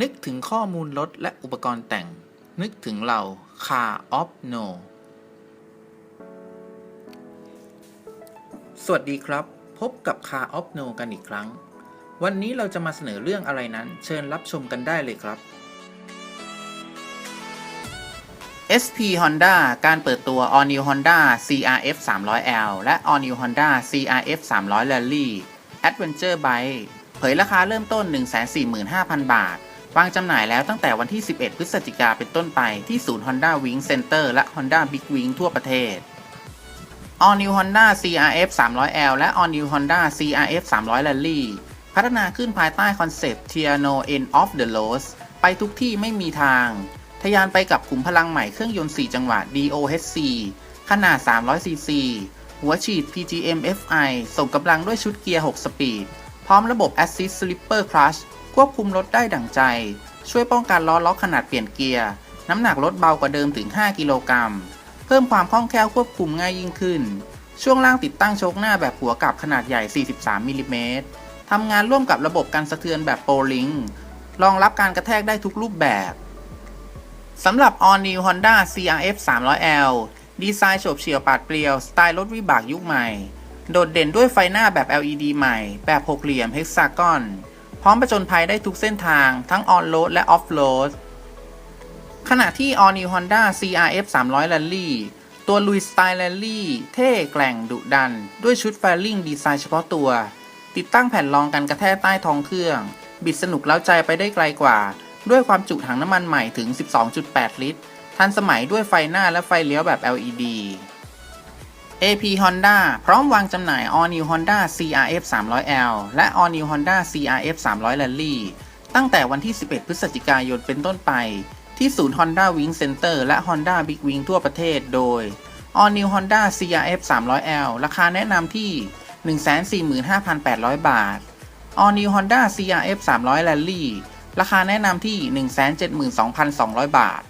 นึกถึงข้อมูลรถและอุปกรณ์แต่ง นึกถึงเรา Car of No สวัสดีครับ พบกับ Car of No กันอีกครั้ง วันนี้เราจะมาเสนอเรื่องอะไรนั้น เชิญรับชมกันได้เลยครับ SP Honda การเปิดตัว All New Honda CRF 300L และ All New Honda CRF 300 Rally Adventure Bike เผยราคาเริ่มต้น 145,000 บาท วางจำหน่ายแล้วตั้งแต่วันที่ 11 พฤศจิกาเป็นต้นไปที่ศูนย์ Honda Wing Center และ Honda Big Wing ทั่วประเทศ All New Honda CRF 300L และ All New Honda CRF 300 Rally พัฒนาขึ้นภายใต้คอนเซปต์ Tiano End of the Road ไปทุกที่ไม่มีทางทะยานไปกับขุมพลังใหม่เครื่องยนต์ 4 จังหวะ DOHC ขนาด 300cc หัวฉีด PGM FI ส่งกำลังด้วยชุดเกียร์ 6 สปีด พร้อมระบบ Assist Slipper Clutch ควบคุมรถได้ดั่งใจ ช่วยป้องกันล้อล็อกขนาดเปลี่ยนเกียร์ น้ำหนักรถเบากว่าเดิมถึง 5 กิโลกรัม เพิ่มความคล่องแคล่วควบคุมง่ายยิ่งขึ้น ช่วงล่างติดตั้งโชคหน้าแบบหัวกลับขนาดใหญ่ 43มิลลิเมตรทำงานร่วมกับระบบการสะเทือนแบบโปรลิงรองรับการกระแทกได้ทุกรูปแบบสำหรับ All New Honda CRF 300L ดีไซน์โฉบเฉี่ยวปาดเปรียว สไตล์รถวิบากยุคใหม่ โดดเด่นด้วยไฟหน้าแบบ LED ใหม่ แบบหกเหลี่ยมเฮกซากอน พร้อมประจนภัยได้ทุกเส้นทางทั้ง On Road และ Off Road ขณะที่ All New Honda CRF 300 Rally ตัวลุยสไตล์ Rally เท่แกร่งดุดัน ด้วยชุดแฟลิงดีไซน์เฉพาะตัว ติดตั้งแผ่นรองกันกระแทกใต้ท้องเครื่อง บิดสนุกเล้าใจไปได้ไกลกว่า ด้วยความจุถังน้ำมันใหม่ถึง 12.8 ลิตร ทันสมัยด้วยไฟหน้าและไฟเลี้ยวแบบ LED AP Honda พร้อมวางจำหน่าย All New Honda CRF 300L และ All New Honda CRF 300 Rally ตั้งแต่วันที่ 11 พฤศจิกายนเป็นต้นไป ที่ศูนย์ Honda Wing Center และ Honda Big Wing ทั่วประเทศโดย All New Honda CRF 300L ราคาแนะนำที่ 145,800 บาท All New Honda CRF 300 Rally ราคาแนะนำที่ 172,200 บาท